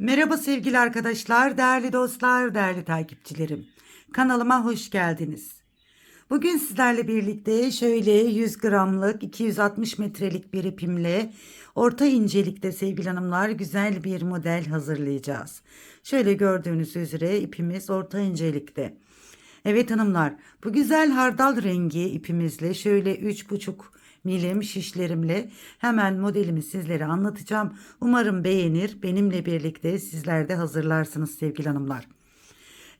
Merhaba sevgili arkadaşlar, değerli dostlar, değerli takipçilerim. Kanalıma hoş geldiniz. Bugün sizlerle birlikte şöyle 100 gramlık 260 metrelik bir ipimle orta incelikte sevgili hanımlar güzel bir model hazırlayacağız. Şöyle gördüğünüz üzere ipimiz orta incelikte. Evet hanımlar bu güzel hardal rengi ipimizle şöyle 3,5 milim şişlerimle hemen modelimi sizlere anlatacağım. Umarım beğenir. Benimle birlikte sizler de hazırlarsınız sevgili hanımlar.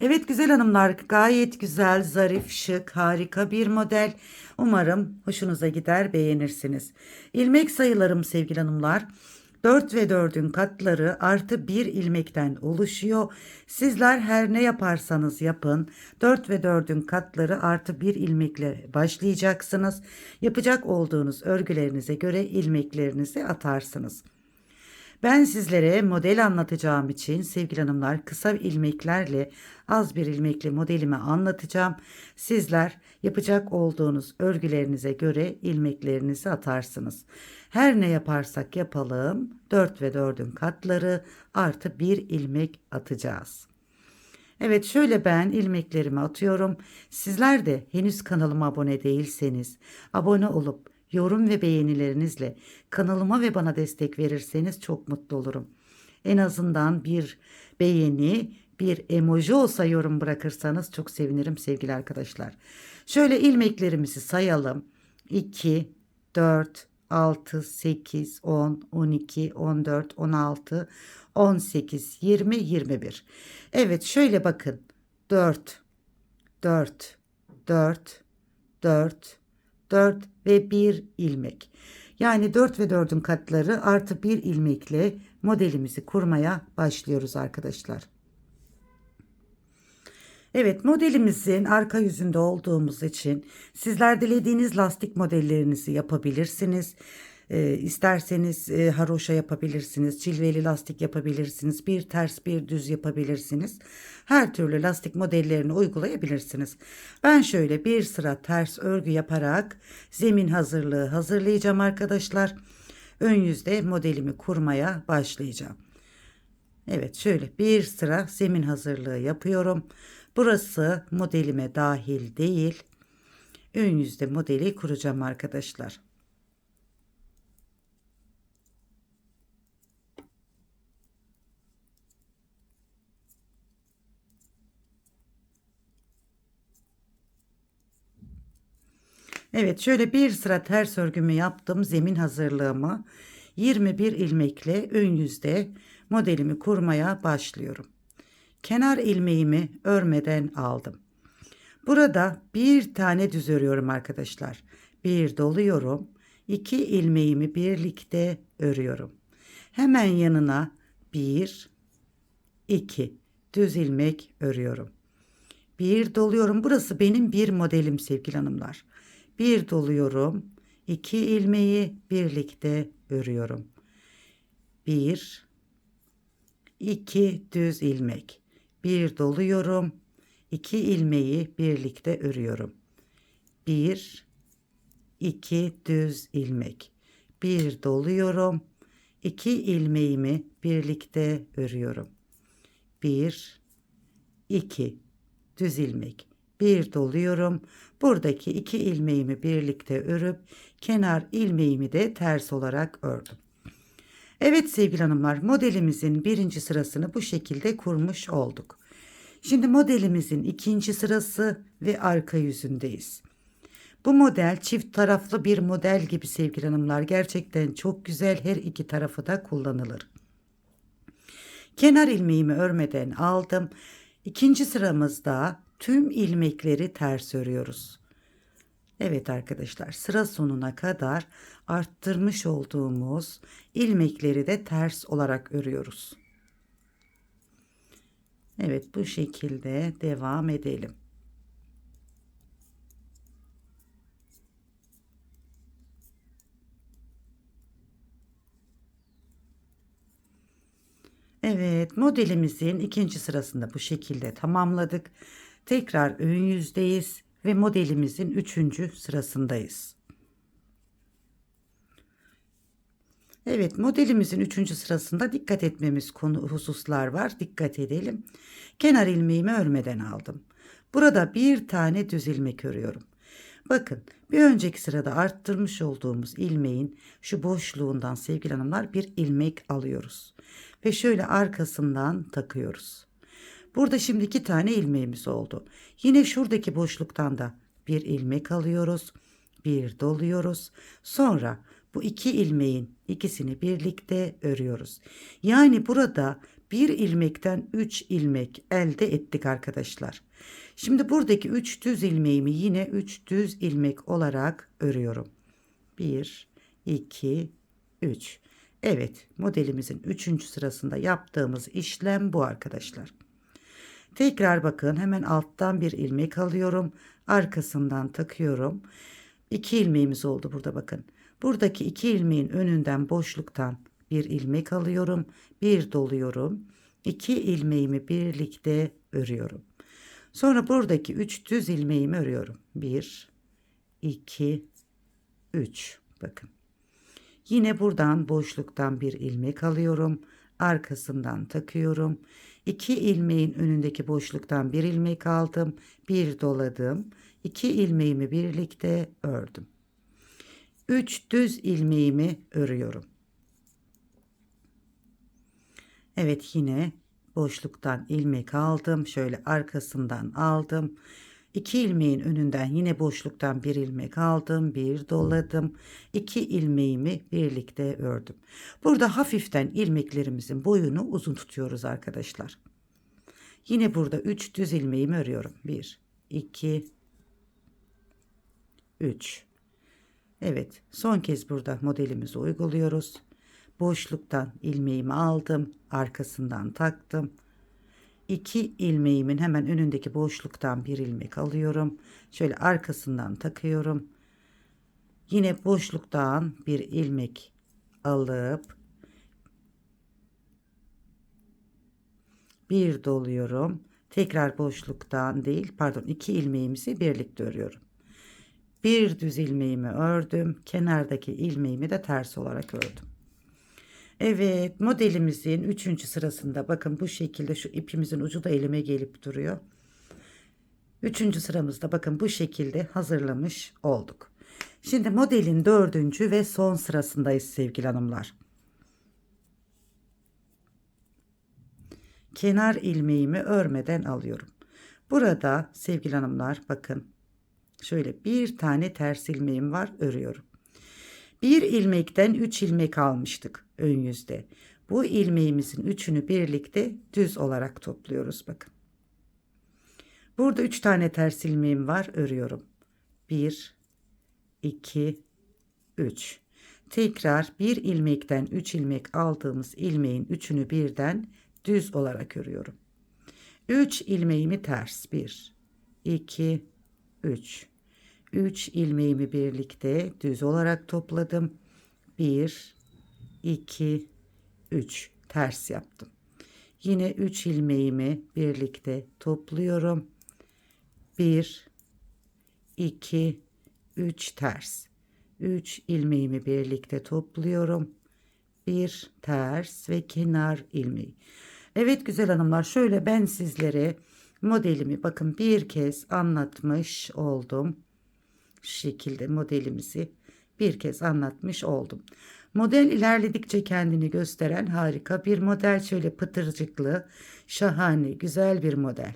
Evet güzel hanımlar gayet güzel, zarif, şık, harika bir model. Umarım hoşunuza gider, beğenirsiniz. İlmek sayılarım sevgili hanımlar 4 ve 4'ün katları artı 1 ilmekten oluşuyor. Sizler her ne yaparsanız yapın 4 ve 4'ün katları artı 1 ilmekle başlayacaksınız. Yapacak olduğunuz örgülerinize göre ilmeklerinizi atarsınız. Ben sizlere model anlatacağım için sevgili hanımlar kısa ilmeklerle az bir ilmekle modelimi anlatacağım. Sizler yapacak olduğunuz örgülerinize göre ilmeklerinizi atarsınız. Her ne yaparsak yapalım 4 ve 4'ün katları artı 1 ilmek atacağız. Evet şöyle ben ilmeklerimi atıyorum. Sizler de henüz kanalıma abone değilseniz abone olup yorum ve beğenilerinizle kanalıma ve bana destek verirseniz çok mutlu olurum. En azından bir beğeni, bir emoji olsa yorum bırakırsanız çok sevinirim sevgili arkadaşlar. Şöyle ilmeklerimizi sayalım. 2, 4, 6, 8, 10, 12, 14, 16, 18, 20, 21. Evet şöyle bakın. 4, 4, 4, 4, 4 ve 1 ilmek. Yani 4 ve 4'ün katları artı 1 ilmekle modelimizi kurmaya başlıyoruz arkadaşlar. Evet modelimizin arka yüzünde olduğumuz için sizler dilediğiniz lastik modellerinizi yapabilirsiniz. E, isterseniz e, haroşa yapabilirsiniz, cilveli lastik yapabilirsiniz, bir ters bir düz yapabilirsiniz. Her türlü lastik modellerini uygulayabilirsiniz. Ben şöyle bir sıra ters örgü yaparak zemin hazırlığı hazırlayacağım arkadaşlar. Ön yüzde modelimi kurmaya başlayacağım. Evet şöyle bir sıra zemin hazırlığı yapıyorum. Burası modelime dahil değil. Ön yüzde modeli kuracağım arkadaşlar. Evet şöyle bir sıra ters örgümü yaptım. Zemin hazırlığımı 21 ilmekle ön yüzde modelimi kurmaya başlıyorum. Kenar ilmeğimi örmeden aldım. Burada bir tane düz örüyorum arkadaşlar. Bir doluyorum. iki ilmeğimi birlikte örüyorum. Hemen yanına bir, iki düz ilmek örüyorum. Bir doluyorum. Burası benim bir modelim sevgili hanımlar bir doluyorum. 2 ilmeği birlikte örüyorum. 1 2 düz ilmek. Bir doluyorum. 2 ilmeği birlikte örüyorum. 1 2 düz ilmek. Bir doluyorum. 2 ilmeğimi birlikte örüyorum. 1 2 düz ilmek bir doluyorum. Buradaki iki ilmeğimi birlikte örüp kenar ilmeğimi de ters olarak ördüm. Evet sevgili hanımlar modelimizin birinci sırasını bu şekilde kurmuş olduk. Şimdi modelimizin ikinci sırası ve arka yüzündeyiz. Bu model çift taraflı bir model gibi sevgili hanımlar. Gerçekten çok güzel her iki tarafı da kullanılır. Kenar ilmeğimi örmeden aldım. İkinci sıramızda tüm ilmekleri ters örüyoruz. Evet arkadaşlar sıra sonuna kadar arttırmış olduğumuz ilmekleri de ters olarak örüyoruz. Evet bu şekilde devam edelim. Evet modelimizin ikinci sırasında bu şekilde tamamladık. Tekrar ön yüzdeyiz ve modelimizin üçüncü sırasındayız. Evet modelimizin üçüncü sırasında dikkat etmemiz konu hususlar var. Dikkat edelim. Kenar ilmeğimi örmeden aldım. Burada bir tane düz ilmek örüyorum. Bakın bir önceki sırada arttırmış olduğumuz ilmeğin şu boşluğundan sevgili hanımlar bir ilmek alıyoruz. Ve şöyle arkasından takıyoruz. Burada şimdi iki tane ilmeğimiz oldu. Yine şuradaki boşluktan da bir ilmek alıyoruz. Bir doluyoruz. Sonra bu iki ilmeğin ikisini birlikte örüyoruz. Yani burada bir ilmekten üç ilmek elde ettik arkadaşlar. Şimdi buradaki üç düz ilmeğimi yine üç düz ilmek olarak örüyorum. Bir, iki, üç. Evet modelimizin üçüncü sırasında yaptığımız işlem bu arkadaşlar. Tekrar bakın hemen alttan bir ilmek alıyorum. Arkasından takıyorum. İki ilmeğimiz oldu burada bakın. Buradaki iki ilmeğin önünden boşluktan bir ilmek alıyorum. Bir doluyorum. İki ilmeğimi birlikte örüyorum. Sonra buradaki üç düz ilmeğimi örüyorum. Bir, iki, üç. Bakın. Yine buradan boşluktan bir ilmek alıyorum. Arkasından takıyorum. İki ilmeğin önündeki boşluktan bir ilmek aldım. Bir doladım. İki ilmeğimi birlikte ördüm. Üç düz ilmeğimi örüyorum. Evet yine boşluktan ilmek aldım. Şöyle arkasından aldım. İki ilmeğin önünden yine boşluktan bir ilmek aldım, bir doladım. İki ilmeğimi birlikte ördüm. Burada hafiften ilmeklerimizin boyunu uzun tutuyoruz arkadaşlar. Yine burada üç düz ilmeğimi örüyorum. Bir, iki, üç. Evet, son kez burada modelimizi uyguluyoruz. Boşluktan ilmeğimi aldım, arkasından taktım. İki ilmeğimin hemen önündeki boşluktan bir ilmek alıyorum. Şöyle arkasından takıyorum. Yine boşluktan bir ilmek alıp bir doluyorum. Tekrar boşluktan değil pardon iki ilmeğimizi birlikte örüyorum. Bir düz ilmeğimi ördüm. Kenardaki ilmeğimi de ters olarak ördüm. Evet modelimizin üçüncü sırasında bakın bu şekilde şu ipimizin ucu da elime gelip duruyor. Üçüncü sıramızda bakın bu şekilde hazırlamış olduk. Şimdi modelin dördüncü ve son sırasındayız sevgili hanımlar. Kenar ilmeğimi örmeden alıyorum. Burada sevgili hanımlar bakın şöyle bir tane ters ilmeğim var örüyorum. Bir ilmekten 3 ilmek almıştık ön yüzde. Bu ilmeğimizin üçünü birlikte düz olarak topluyoruz bakın. Burada 3 tane ters ilmeğim var örüyorum. 1 2 3 Tekrar bir ilmekten 3 ilmek aldığımız ilmeğin üçünü birden düz olarak örüyorum. 3 ilmeğimi ters 1 2 3 3 ilmeğimi birlikte düz olarak topladım. 1 2 3 ters yaptım. Yine 3 ilmeğimi birlikte topluyorum. 1 2 3 ters. 3 ilmeğimi birlikte topluyorum. 1 ters ve kenar ilmeği. Evet güzel hanımlar şöyle ben sizlere modelimi bakın bir kez anlatmış oldum şekilde modelimizi bir kez anlatmış oldum. Model ilerledikçe kendini gösteren harika bir model. Şöyle pıtırcıklı, şahane, güzel bir model.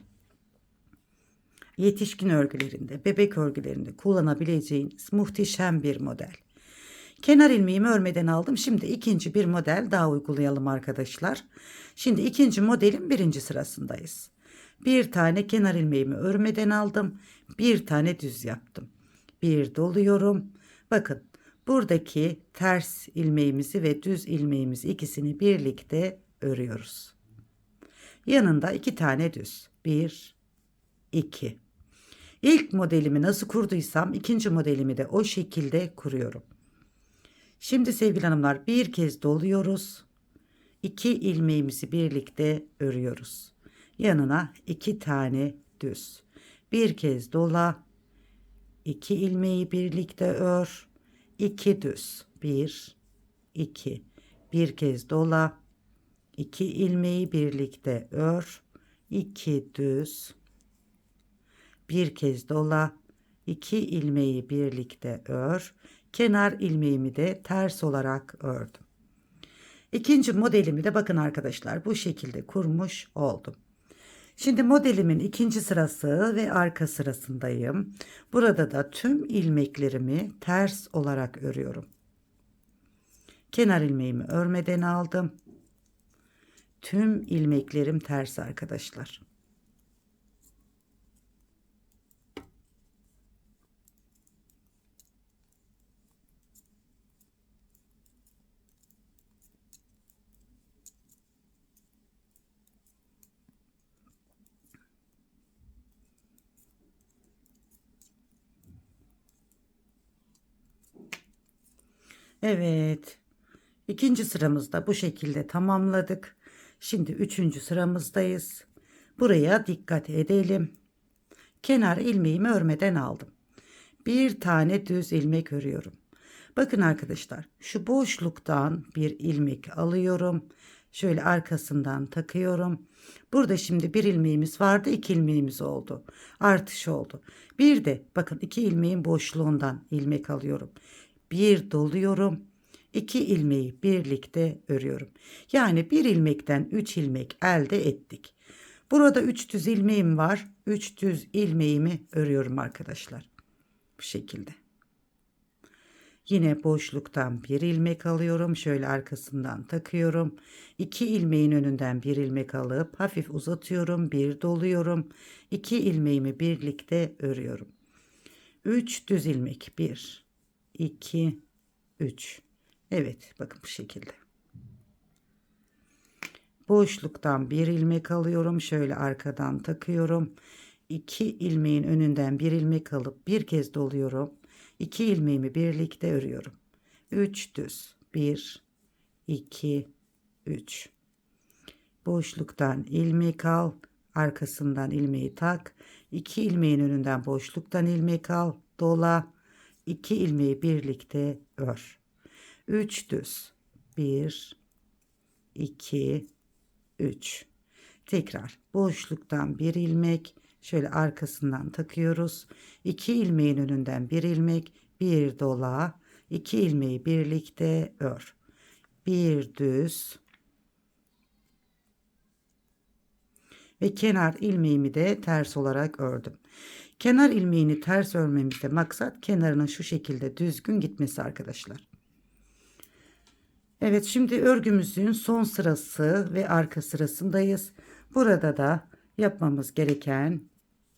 Yetişkin örgülerinde, bebek örgülerinde kullanabileceğiniz muhteşem bir model. Kenar ilmeğimi örmeden aldım. Şimdi ikinci bir model daha uygulayalım arkadaşlar. Şimdi ikinci modelin birinci sırasındayız. Bir tane kenar ilmeğimi örmeden aldım. Bir tane düz yaptım bir doluyorum. Bakın buradaki ters ilmeğimizi ve düz ilmeğimizi ikisini birlikte örüyoruz. Yanında iki tane düz. Bir, iki. İlk modelimi nasıl kurduysam ikinci modelimi de o şekilde kuruyorum. Şimdi sevgili hanımlar bir kez doluyoruz. İki ilmeğimizi birlikte örüyoruz. Yanına iki tane düz. Bir kez dola 2 ilmeği birlikte ör. 2 düz. 1 2 bir kez dola, iki ilmeği birlikte ör, iki düz, bir kez dola, iki ilmeği birlikte ör, kenar ilmeğimi de ters olarak ördüm. İkinci modelimi de bakın arkadaşlar bu şekilde kurmuş oldum. Şimdi modelimin ikinci sırası ve arka sırasındayım. Burada da tüm ilmeklerimi ters olarak örüyorum. Kenar ilmeğimi örmeden aldım. Tüm ilmeklerim ters arkadaşlar. Evet. İkinci sıramızda bu şekilde tamamladık. Şimdi üçüncü sıramızdayız. Buraya dikkat edelim. Kenar ilmeğimi örmeden aldım. Bir tane düz ilmek örüyorum. Bakın arkadaşlar şu boşluktan bir ilmek alıyorum. Şöyle arkasından takıyorum. Burada şimdi bir ilmeğimiz vardı iki ilmeğimiz oldu. Artış oldu. Bir de bakın iki ilmeğin boşluğundan ilmek alıyorum. Bir doluyorum. iki ilmeği birlikte örüyorum. Yani bir ilmekten üç ilmek elde ettik. Burada üç düz ilmeğim var. Üç düz ilmeğimi örüyorum arkadaşlar. Bu şekilde. Yine boşluktan bir ilmek alıyorum. Şöyle arkasından takıyorum. İki ilmeğin önünden bir ilmek alıp hafif uzatıyorum. Bir doluyorum. İki ilmeğimi birlikte örüyorum. Üç düz ilmek. Bir, iki, üç. Evet bakın bu şekilde. Boşluktan bir ilmek alıyorum. Şöyle arkadan takıyorum. İki ilmeğin önünden bir ilmek alıp bir kez doluyorum. İki ilmeğimi birlikte örüyorum. 3 düz. 1 2 3 Boşluktan ilmek al, arkasından ilmeği tak. 2 ilmeğin önünden boşluktan ilmek al, dola. 2 ilmeği birlikte ör. 3 düz. 1 2 3 Tekrar boşluktan bir ilmek, Şöyle arkasından takıyoruz. 2 ilmeğin önünden bir ilmek, bir dola, 2 ilmeği birlikte ör. Bir düz ve kenar ilmeğimi de ters olarak ördüm. Kenar ilmeğini ters örmemizde maksat kenarının şu şekilde düzgün gitmesi arkadaşlar. Evet şimdi örgümüzün son sırası ve arka sırasındayız. Burada da yapmamız gereken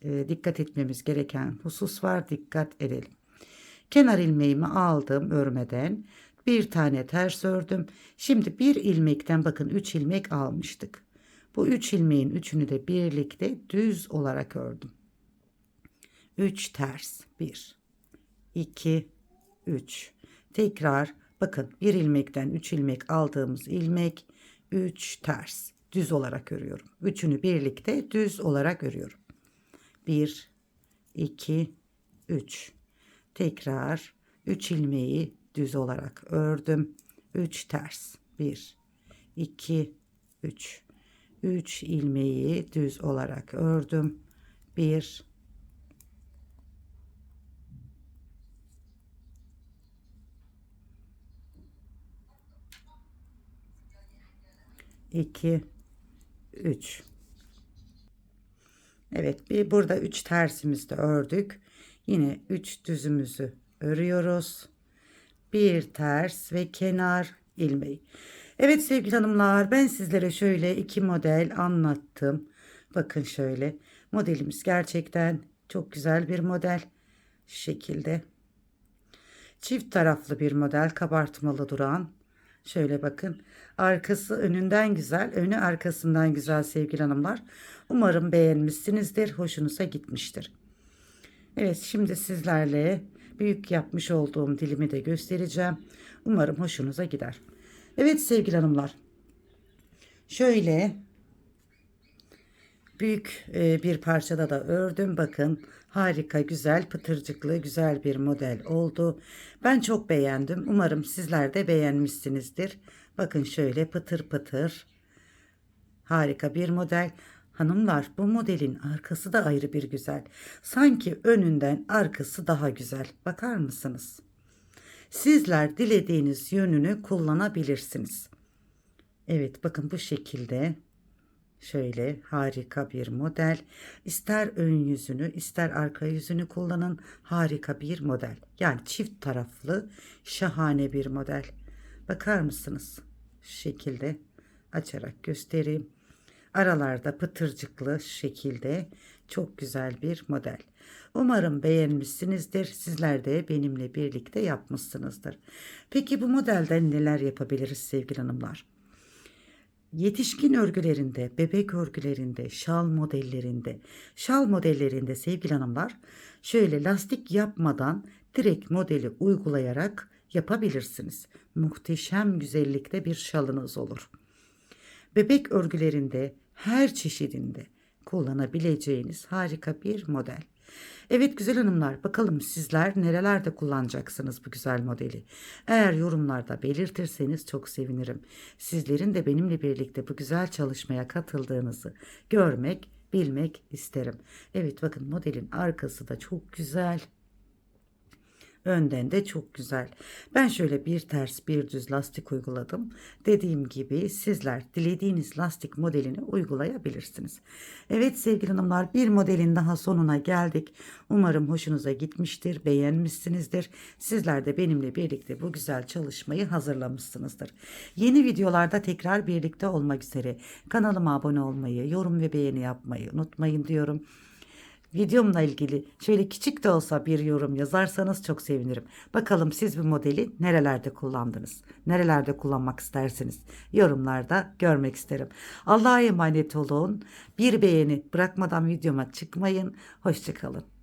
e, dikkat etmemiz gereken husus var. Dikkat edelim. Kenar ilmeğimi aldım örmeden. Bir tane ters ördüm. Şimdi bir ilmekten bakın 3 ilmek almıştık. Bu 3 ilmeğin üçünü de birlikte düz olarak ördüm. 3 ters. 1 2 3 Tekrar bakın bir ilmekten 3 ilmek aldığımız ilmek 3 ters. Düz olarak örüyorum. Üçünü birlikte düz olarak örüyorum. 1 2 3 tekrar 3 ilmeği düz olarak ördüm. 3 ters. 1 2 3 3 ilmeği düz olarak ördüm. 1 2 3 Evet bir burada 3 tersimizi de ördük. Yine 3 düzümüzü örüyoruz. Bir ters ve kenar ilmeği. Evet sevgili hanımlar ben sizlere şöyle iki model anlattım. Bakın şöyle modelimiz gerçekten çok güzel bir model. Şu şekilde. Çift taraflı bir model kabartmalı duran. Şöyle bakın. Arkası önünden güzel, önü arkasından güzel sevgili hanımlar. Umarım beğenmişsinizdir, hoşunuza gitmiştir. Evet, şimdi sizlerle büyük yapmış olduğum dilimi de göstereceğim. Umarım hoşunuza gider. Evet sevgili hanımlar. Şöyle büyük e, bir parçada da ördüm. Bakın harika, güzel, pıtırcıklı, güzel bir model oldu. Ben çok beğendim. Umarım sizler de beğenmişsinizdir. Bakın şöyle pıtır pıtır. Harika bir model. Hanımlar bu modelin arkası da ayrı bir güzel. Sanki önünden arkası daha güzel. Bakar mısınız? Sizler dilediğiniz yönünü kullanabilirsiniz. Evet bakın bu şekilde şöyle harika bir model. İster ön yüzünü ister arka yüzünü kullanın. Harika bir model. Yani çift taraflı şahane bir model. Bakar mısınız? Şu şekilde açarak göstereyim. Aralarda pıtırcıklı şekilde çok güzel bir model. Umarım beğenmişsinizdir. Sizler de benimle birlikte yapmışsınızdır. Peki bu modelden neler yapabiliriz sevgili hanımlar? Yetişkin örgülerinde, bebek örgülerinde, şal modellerinde, şal modellerinde sevgili hanımlar şöyle lastik yapmadan direkt modeli uygulayarak yapabilirsiniz. Muhteşem güzellikte bir şalınız olur. Bebek örgülerinde her çeşidinde kullanabileceğiniz harika bir model. Evet güzel hanımlar bakalım sizler nerelerde kullanacaksınız bu güzel modeli. Eğer yorumlarda belirtirseniz çok sevinirim. Sizlerin de benimle birlikte bu güzel çalışmaya katıldığınızı görmek, bilmek isterim. Evet bakın modelin arkası da çok güzel. Önden de çok güzel. Ben şöyle bir ters bir düz lastik uyguladım. Dediğim gibi sizler dilediğiniz lastik modelini uygulayabilirsiniz. Evet sevgili hanımlar bir modelin daha sonuna geldik. Umarım hoşunuza gitmiştir, beğenmişsinizdir. Sizler de benimle birlikte bu güzel çalışmayı hazırlamışsınızdır. Yeni videolarda tekrar birlikte olmak üzere kanalıma abone olmayı, yorum ve beğeni yapmayı unutmayın diyorum. Videomla ilgili şöyle küçük de olsa bir yorum yazarsanız çok sevinirim. Bakalım siz bu modeli nerelerde kullandınız? Nerelerde kullanmak istersiniz? Yorumlarda görmek isterim. Allah'a emanet olun. Bir beğeni bırakmadan videoma çıkmayın. Hoşçakalın.